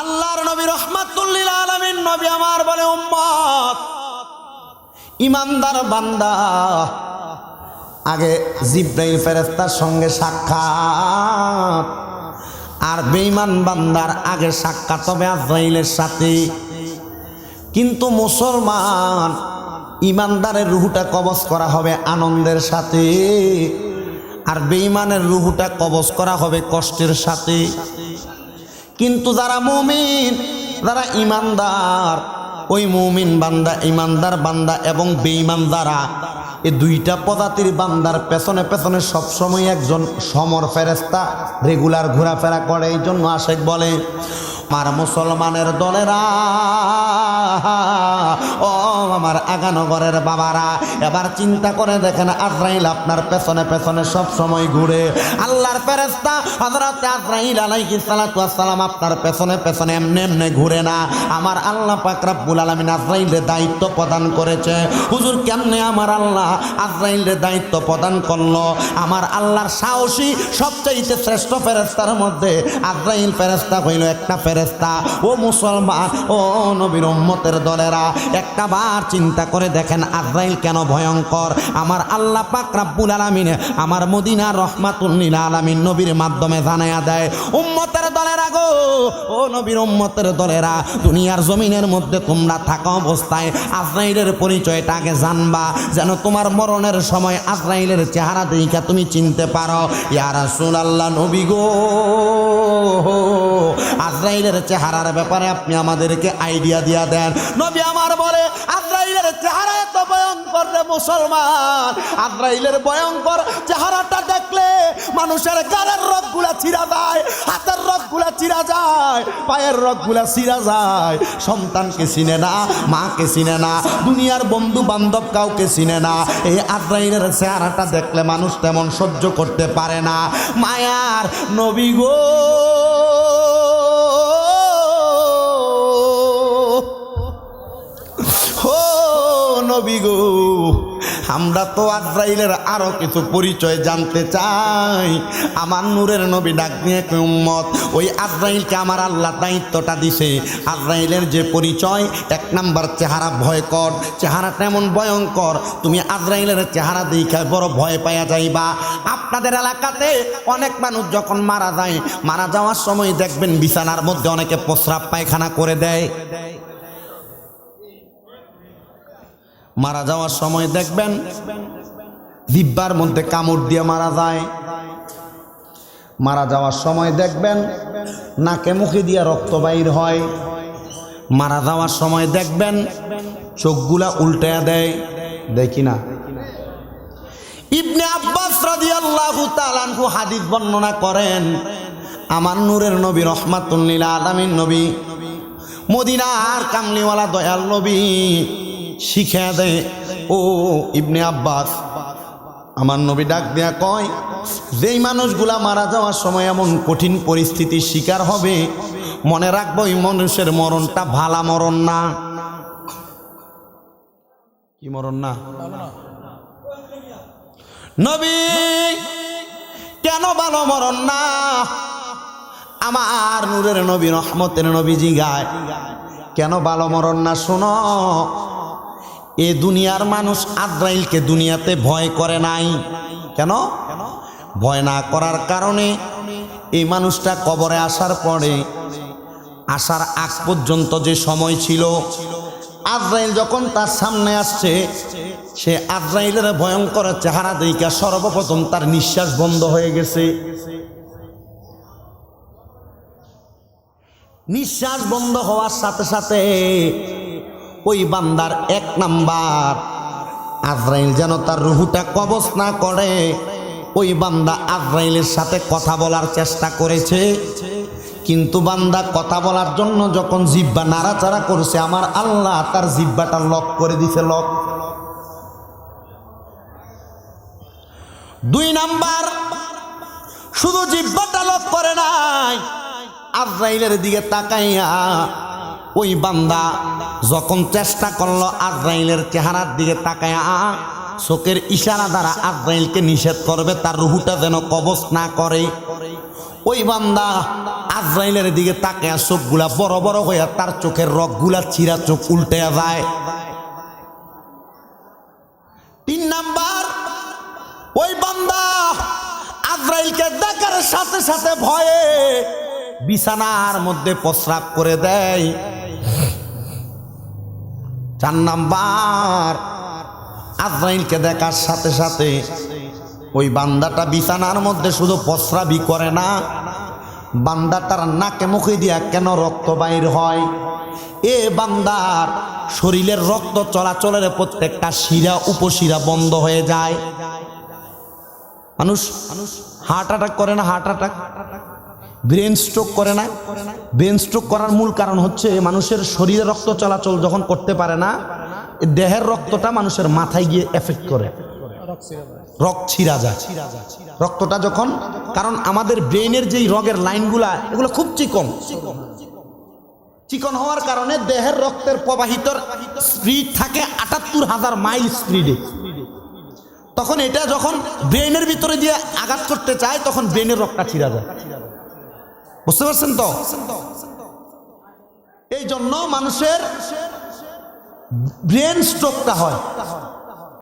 আল্লাহর নবী রহমাতুল্লিল আলমিন নবী আমার বলে, উম্মত, ইমানদার বান্দা, আগে জিব্রাইল ফেরেস্তার সঙ্গে সাক্ষাৎ। আর বেঈমান বান্দার আগে সাক্ষাৎ হবে আজরাইলের সাথে। কিন্তু মুসলমান, ইমানদারের রুহুটা কবজ করা হবে আনন্দের সাথে। আর বেঈমানের রুহুটা কবজ করা হবে কষ্টের সাথে। কিন্তু যারা মুমিন, যারা ইমানদার ওই মুমিন বান্দা ইমানদার বান্দা এবং বেঈমান যারা এই দুইটা প্রজাতির বান্দার পেছনে পেছনে সবসময় একজন সমর ফেরেস্তা রেগুলার ঘোরাফেরা করে এই জন্য আশেক বলে, আমার মুসলমানের দলেরা আমার আগানগরের বাবারা, এবার চিন্তা করে দেখেন আজরাইল আপনার পেছনে পেছনে সব সময় ঘুরে। আল্লাহর ফেরেস্তা হযরত আজরাইল আলাইহিস সালাতু সালাম আপনার পেছনে পেছনে এমনি এমনি ঘুরে না। আমার আল্লাহ পাক রব্বুল আলামিন আজরাইলের দায়িত্ব প্রদান করেছে। হুজুর কেমনে আমার আল্লাহ আজরাইলের দায়িত্ব প্রদান করল? আমার আল্লাহর সাহসী সবচাইতে শ্রেষ্ঠ ফেরেস্তার মধ্যে আজরাইল ফেরেস্তা হইল একটা ফেরেস্তা ও মুসলমান, ও নবীর উম্মতের দলেরা, একটা বার চিন্তা করে দেখেন, আজরাইল কেন ভয়ঙ্কর? আমার আল্লাহ পাক রাব্বুল আলামিন আমার মদিনার রহমাতুল্লিল আলামিন নবীর মাধ্যমে জানায়া দেয়, উম্মতের দলেরা গো। ও নবীর উম্মতের দলেরা, দুনিয়ার জমিনের মধ্যে তোমরা থাকা অবস্থায় আজরাইলের পরিচয়টা আগে জানবা, যেন তোমার মরণের সময় আজরাইলের চেহারা দেখা তুমি চিনতে পারো। ইয়া রাসূলুল্লাহ নবী গো। আজরাইলের চেহারার ব্যাপারে আপনি আমাদেরকে আইডিয়া দিয়া দেন। নবী আমার বলে, আজরাইলের চেহারা এত ভয়ঙ্কর রে মুসলমান। আজরাইলের ভয়ঙ্কর চেহারাটা দেখলে মানুষের গালের রগগুলা চিরা যায়, হাতের রগগুলা চিরা যায়, পায়ের রগগুলা চিরা যায়। সন্তানকে চিনে না, মাকে চিনে না, দুনিয়ার বন্ধু বান্ধব কাউকে চিনে না। এই আজরাইলের চেহারাটা দেখলে মানুষ তেমন সহ্য করতে পারে না। মায়ার নবী গো। নবী গো। আমরা তো আজরাইলের আরও কিছু পরিচয় জানতে চাই। আমার নূরের নবী ডাক নিয়ে উম্মত, ওই আজরাইলকে আমার আল্লাহ দায়িত্বটা দিছে। আজরাইলের যে পরিচয়, এক নাম্বার চেহারা ভয়কর চেহারাটা এমন ভয়ঙ্কর, তুমি আজরাইলের চেহারা দেখে বড় ভয় পাইয়া যাইবা। আপনাদের এলাকাতে অনেক মানুষ যখন মারা যায়, মারা যাওয়ার সময় দেখবেন বিছানার মধ্যে অনেকে প্রস্রাব পায়খানা করে দেয়। মারা যাওয়ার সময় দেখবেন দিব্যার মধ্যে কামড় দিয়ে মারা যায়। মারা যাওয়ার সময় দেখবেন, নাকে মুখে দিয়ে রক্ত বাইর হয়। মারা যাওয়ার সময় দেখবেন, চোখগুলা উল্টায়া দেয়। দেখি না? ইবনে আব্বাস রাদিয়াল্লাহু তাআলা আনহু হাদিস বর্ণনা করেন, আমার নূরের নবী রহমাতুল্লিল আলামিন নবী, মদিনার কামলিওয়ালা দয়াল নবী শিখে দেয় ও ইবনে আব্বাস, আমার নবী ডাক দেয়া কয়, যেই মানুষগুলা মারা যাওয়ার সময় এমন কঠিন পরিস্থিতির শিকার হবে, মনে রাখব ওই মানুষের মরণটা ভালা মরণ না। কি মরণ না? নবী, কেন ভালো মরণ না? আমার নূরের নবী, রহমতের নবী জিগায় কেন ভালো মরণ না? শোনো এ দুনিয়ার মানুষ আদ্রাইলকে দুনিয়াতে ভয় করে নাই। কেন? ভয় না করার কারণে এই মানুষটা কবরে আসার পরে, আসার আগ পর্যন্ত যে সময় ছিল, আজরাইল যখন তার সামনে আসছে, সে আজরাইলের ভয়ঙ্কর চেহারা দেখা সর্বপ্রথম তার নিঃশ্বাস বন্ধ হয়ে গেছে। নিঃশ্বাস বন্ধ হওয়ার সাথে সাথে ওই বান্দার এক নাম্বার। আজরাইল যেন তার রুহুটা কবচ না করে, ওই বান্দা আজরাইলের সাথে কথা বলার চেষ্টা করেছে। কিন্তু বান্দা কথা বলার জন্য যখন জিব্বা নাড়াচাড়া করছে, আমার আল্লাহ তার জিব্বাটা লক করে দিছে, লক। দুই নাম্বার, শুধু জিব্বাটা লক করে নাই, আজরাইলের দিকে তাকাইয়া ওই বান্দা যখন চেষ্টা করল আজরাইলের চেহারার দিকে তাকায়া, চোখের ইশারা দ্বারা আজরাইলকে নিষেধ করবে, তার রুহুটা যেন কবচ না করে। ওই বান্দা আজরাইলের দিকে তাকে চোখগুলা বড় বড় হয়ে তার চোখের রগগুলা চিরা চোখ উল্টে যায়। তিন নাম্বার, ওই বান্দা আজরাইলকে দেখার সাথে সাথে ভয়ে বিছানার মধ্যে প্রস্রাব করে দেয়। চার নাম্বার। আজরাইলকে দেখার সাথে সাথে ওই বান্দাটা বিছানার মধ্যে শুধু প্রস্রাবই করে না, বান্দাটার নাকে মুখে দিয়া কেন রক্ত বাইর হয়? এ বান্দার শরীরের রক্ত চলাচলের প্রত্যেকটা শিরা, উপশিরা বন্ধ হয়ে যায়। মানুষ হার্ট অ্যাটাক করে না, হার্ট অ্যাটাক? ব্রেন স্ট্রোক করে না। ব্রেন স্ট্রোক করার মূল কারণ হচ্ছে মানুষের শরীরে রক্ত চলাচল যখন করতে পারে না দেহের রক্তটা মানুষের মাথায় গিয়ে এফেক্ট করে। রক্ত ছিঁড়া যায়। রক্তটা যখন, কারণ আমাদের ব্রেনের যেই রগের লাইনগুলা, এগুলো খুব চিকন। চিকন হওয়ার কারণে দেহের রক্তের প্রবাহিত স্পিড থাকে আটাত্তর হাজার মাইল স্পিডে। তখন এটা যখন ব্রেনের ভিতরে দিয়ে আঘাত করতে চায়, তখন ব্রেনের রক্তটা ছিঁড়া যায়। বুঝতে পারছেন তো? এই জন্য মানুষের ব্রেন স্ট্রোকটা হয়।